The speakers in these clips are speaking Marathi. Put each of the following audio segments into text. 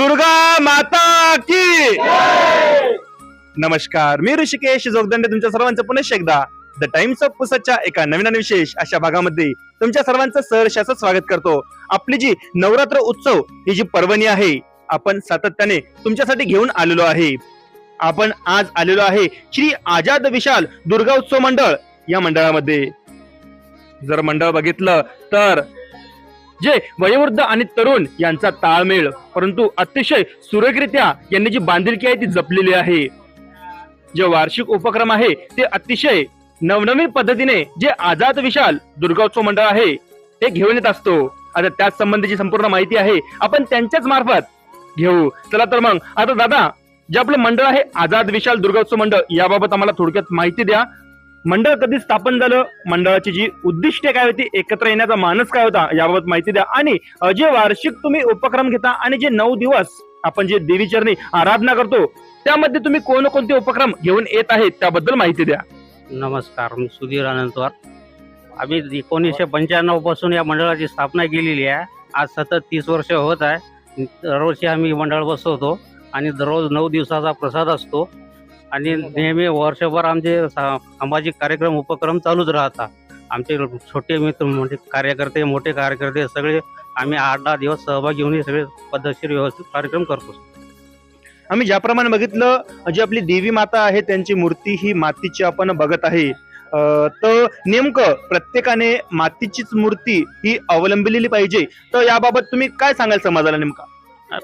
दुर्गा माता की नमस्कार मी ऋषिकेश जोगदंडे तुमच्या सर्वांचं पुनश्च एकदा द टाइम्स ऑफ पुसतच्या एका नवीन आणि विशेष अशा भागामध्ये तुमच्या सर्वांचं सहर्षाचं स्वागत करतो. आपली जी नवरात्र उत्सव ही जी पर्वणी आहे आपण सातत्याने तुमच्यासाठी घेऊन आलेलो आहे. आपण आज आलेलो आहे श्री आजाद विशाल दुर्गा उत्सव मंडळ या मंडळामध्ये. जर मंडळ बघितलं तर जे वयोवृद्ध आणि तरुण यांचा ताळमेळ. परंतु अतिशय सुरेखरित्या यांनी जी बांधिलकी आहे ती जपलेली आहे. जे वार्षिक उपक्रम आहे ते अतिशय नवनवीन पद्धतीने जे आझाद विशाल दुर्गोत्सव मंडळ आहे ते घेऊन येत असतो. आता त्याच संबंधीची संपूर्ण माहिती आहे आपण त्यांच्याच मार्फत घेऊ. चला तर मग आता दादा जे आपलं मंडळ आहे आझाद विशाल दुर्गोत्सव मंडळ याबाबत आम्हाला थोडक्यात माहिती द्या. मंडळ कधी स्थापन झालं? मंडळाची जी उद्दिष्टे काय होती? एकत्र येण्याचा मानस काय होता? याबाबत माहिती द्या. आणि जे वार्षिक तुम्ही उपक्रम घेता आणि जे नऊ दिवस आपण जे देवीचरणी आराधना करतो त्यामध्ये तुम्ही कोणकोणते उपक्रम घेऊन येत आहेत? त्याबद्दल माहिती द्या. नमस्कार मी सुधीर अनंतवार आम्ही एकोणीसशे पंच्याण्णवपासून या मंडळाची स्थापना केलेली आहे. आज सतत तीस वर्ष होत आहे. दरवर्षी आम्ही मंडळ बसवतो आणि दररोज नऊ दिवसाचा प्रसाद असतो. आणि नेहमी वर्षभर आमचे सा- सामाजिक कार्यक्रम उपक्रम चालूच राहतात आमचे छोटे मित्र मोठे कार्यकर्ते मोठे कार्यकर्ते सगळे आम्ही आठ दहा दिवस सहभागी होऊन हे सगळे पद्धतशीर व्यवस्थित कार्यक्रम करतो. आम्ही ज्याप्रमाणे बघितलं जी आपली देवी माता आहे त्यांची मूर्ती ही मातीची आपण बघत आहे. तर नेमकं प्रत्येकाने मातीचीच मूर्ती ही अवलंबिलेली पाहिजे. तर याबाबत तुम्ही काय सांगाल समाजाला नेमका?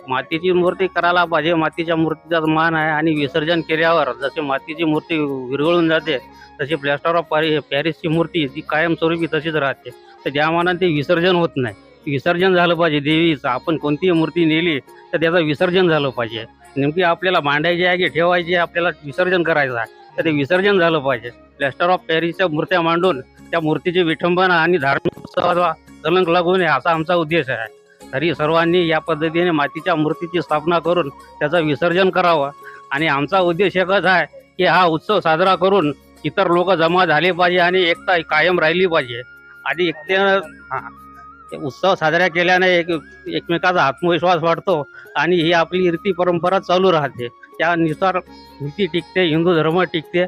मातीची मूर्ती करायला पाहिजे. मातीच्या मूर्तीचा मान आहे आणि विसर्जन केल्यावर जसे मातीची मूर्ती विरघळून जाते तशी प्लॅस्टर ऑफ पॅरि पॅरिसची मूर्ती ती कायमस्वरूपी तशीच राहते. तर ज्या मानाने ते विसर्जन होत नाही विसर्जन झालं पाहिजे देवीचं. आपण कोणतीही मूर्ती नेली तर त्याचं विसर्जन झालं पाहिजे. नेमकी आपल्याला मांडायची आहे की ठेवायची आहे? आपल्याला विसर्जन करायचं आहे. तर ते विसर्जन झालं पाहिजे. प्लॅस्टर ऑफ पॅरिसच्या मूर्त्या मांडून त्या मूर्तीची विठंबना आणि धार्मिक उत्सवाला कलंक लागू नये असा आमचा उद्देश आहे. तरी सर्वांनी या पद्धतीने मातीच्या मूर्तीची स्थापना करून त्याचं विसर्जन करावं. आणि आमचा उद्देश एकच आहे की हा उत्सव साजरा करून इतर लोक जमा झाले पाहिजे आणि एकता कायम राहिली पाहिजे. आणि एकट्यानं हा, उत्सव साजरा केल्याने एक एकमेकाचा आत्मविश्वास वाढतो आणि ही आपली रीती परंपरा चालू राहते. त्यानुसार नीती टिकते हिंदू धर्म टिकते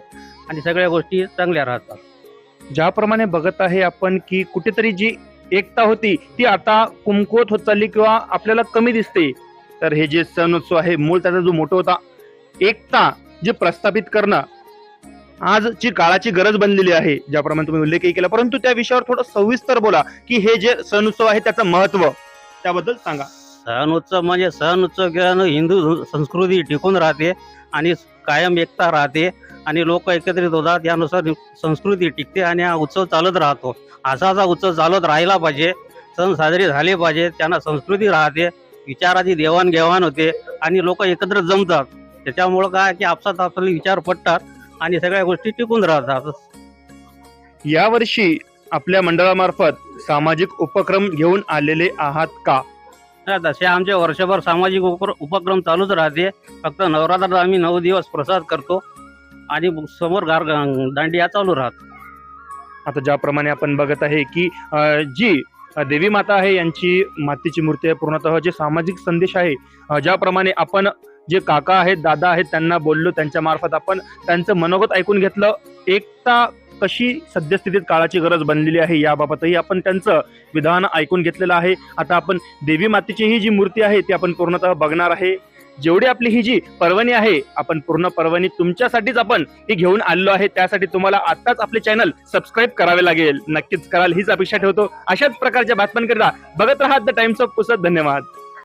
आणि सगळ्या गोष्टी चांगल्या राहतात. ज्याप्रमाणे बघत आहे आपण की कुठेतरी जी एकता होती ती आता कुमकुवत होत चालली किंवा आपल्याला कमी दिसते. तर हे जे सण उत्सव आहे मूळ त्याचा जो मोठा होता एकता जे प्रस्थापित करणं आजची काळाची गरज बनलेली आहे ज्याप्रमाणे तुम्ही उल्लेखही केला. परंतु त्या विषयावर थोडं सविस्तर बोला की हे जे सण उत्सव आहे त्याचं महत्त्व त्याबद्दल सांगा. सण उत्सव म्हणजे सण उत्सव केल्यानं हिंदू संस्कृती टिकून राहते आणि कायम एकता राहते आणि लोक एकत्रित होतात यानुसार संस्कृती टिकते आणि हा उत्सव चालत राहतो. असा हा उत्सव चालत राहिला पाहिजे सण साजरे झाले पाहिजे त्यांना संस्कृती राहते विचाराची देवाणघेवाण होते आणि लोक एकत्र जमतात. त्याच्यामुळं काय की आपसात आपले विचार पटतात आणि सगळ्या गोष्टी टिकून राहतात. यावर्षी आपल्या मंडळामार्फत सामाजिक उपक्रम घेऊन आलेले आहात का? तसे आमचे वर्षभर सामाजिक उपक्र उपक्रम चालूच राहते. फक्त नवरात्रात आम्ही नऊ दिवस प्रसाद करतो. आणि समोर गार दांडिया चालू राहत आता ज्याप्रमाणे आपण बघत आहे की अ, जी अ, देवी माता आहे यांची मातीची मूर्ती आहे पूर्णतः जे सामाजिक संदेश आहे अ, ज्याप्रमाणे आपण जे काका आहेत दादा आहेत त्यांना बोललो त्यांच्या मार्फत आपण त्यांचं मनोगत ऐकून घेतलं. एकता कशी सद्यस्थितीत काळाची गरज बनलेली आहे याबाबतही आपण त्यांचं विधान ऐकून घेतलेलं आहे. आता आपण देवी मातेची ही जी मूर्ती आहे ती आपण पूर्णतः बघणार आहे. जेवढी आपली ही जी पर्वणी आहे आपण पूर्ण पर्वणी तुमच्यासाठीच आपण ही घेऊन आलेलो आहे. त्यासाठी तुम्हाला आताच आपले चॅनल सबस्क्राईब करावे लागेल. नक्कीच कराल हीच अपेक्षा ठेवतो. अशाच प्रकारच्या बातम्यांकरिता बघत राहा द टाइम्स ऑफ पुसत धन्यवाद.